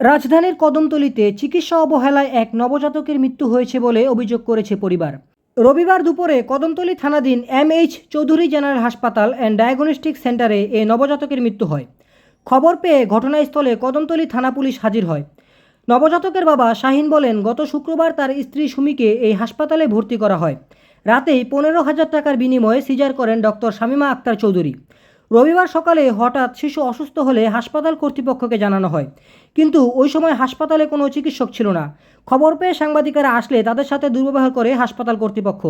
রাজধানীর কদমতলীতে চিকিৎসা অবহেলায় এক নবজাতকের মৃত্যু হয়েছে বলে অভিযোগ করেছে পরিবার। রবিবার দুপুরে কদমতলী থানাধীন M H Chowdhury general hospital and diagnostic সেন্টারে এ নবজাতকের মৃত্যু হয়। খবর পেয়ে ঘটনাস্থলে কদমতলী থানা পুলিশ হাজির হয়। নবজাতকের বাবা শাহিন বলেন, গত শুক্রবার তার স্ত্রী সুমিকে এই হাসপাতালে ভর্তি করা হয়। রাতেই পনেরো হাজার টাকার বিনিময়ে সিজার করেন ডক্টর শামিমা আক্তার চৌধুরী। রবিবার সকালে হঠাৎ শিশু অসুস্থ হলে হাসপাতাল কর্তৃপক্ষকে জানানো হয়। কিন্তু ওই সময় হাসপাতালে কোনো চিকিৎসক ছিল না। খবর পেয়ে সাংবাদিকেরা আসলে তাদের সাথে দুর্ব্যবহার করে হাসপাতাল কর্তৃপক্ষ।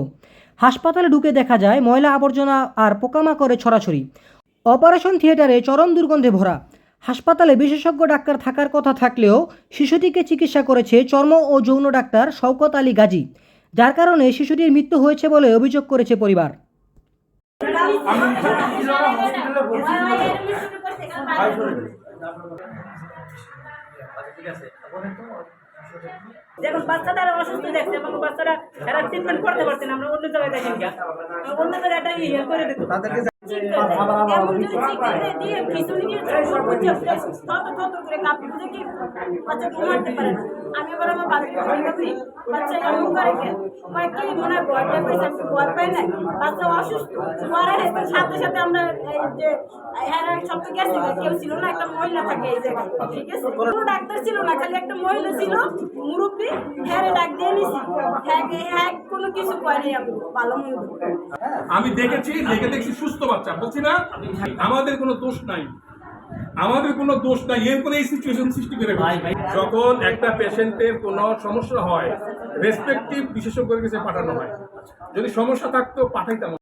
হাসপাতালে ঢুকে দেখা যায়, ময়লা আবর্জনা আর পোকামাকড়ে ছড়াছড়ি। অপারেশন থিয়েটারে চরম দুর্গন্ধে ভরা। হাসপাতালে বিশেষজ্ঞ ডাক্তার থাকার কথা থাকলেও শিশুটিকে চিকিৎসা করেছে চর্ম ও যৌন ডাক্তার শওকত আলী গাজী। যার কারণে শিশুটির মৃত্যু হয়েছে বলে অভিযোগ করেছে পরিবার। যখন বাচ্চাটার অসুস্থ দেখছে এবং বাচ্চারা এরা ট্রিটমেন্ট করতে পারছে না, আমরা অন্য জায়গায় দেখি অন্য জায়গায় ইয়ে করে দিত এমন যদি চিকিৎসা দিয়ে খিচুড়ি দিয়ে বুঝে তত তত করে কাঁপি বুঝে বাচ্চা ঘুমাতে পারে না? আমি এবার আমার বাচ্চাকে বলি বাবি বাচ্চা এমন করে কে কয় কি মনে হয় ভয়টা পেয়েছে আমি ভয় পাই না বাচ্চা অসুস্থ। পরে সাথে সাথে আমরা এই যে হ্যাঁ সব তো গেছে কেউ ছিল না একটা মহিলা থাকে এই জায়গায় ঠিক আছে? কোনো ডাক্তার ছিল না খালি একটা মহিলা ছিল মুরব্বী হ্যাঁ ডাক দিয়ে নিছি। হ্যাঁ হ্যাঁ কোনো কিছু কয়নি আমি ভালো আমি দেখেছি দেখে দেখছি সুস্থ বাচ্চা বলছি না আমাদের কোনো দোষ নাই। আমাদের কোনো দোষ নাই এরপরে এই সিচুয়েশন সৃষ্টি করে যখন একটা পেশেন্টের কোনো সমস্যা হয় রেসপেক্টিভ বিশেষজ্ঞের কাছে পাঠানো হয়। যদি সমস্যা থাকতো পাঠাইতাম।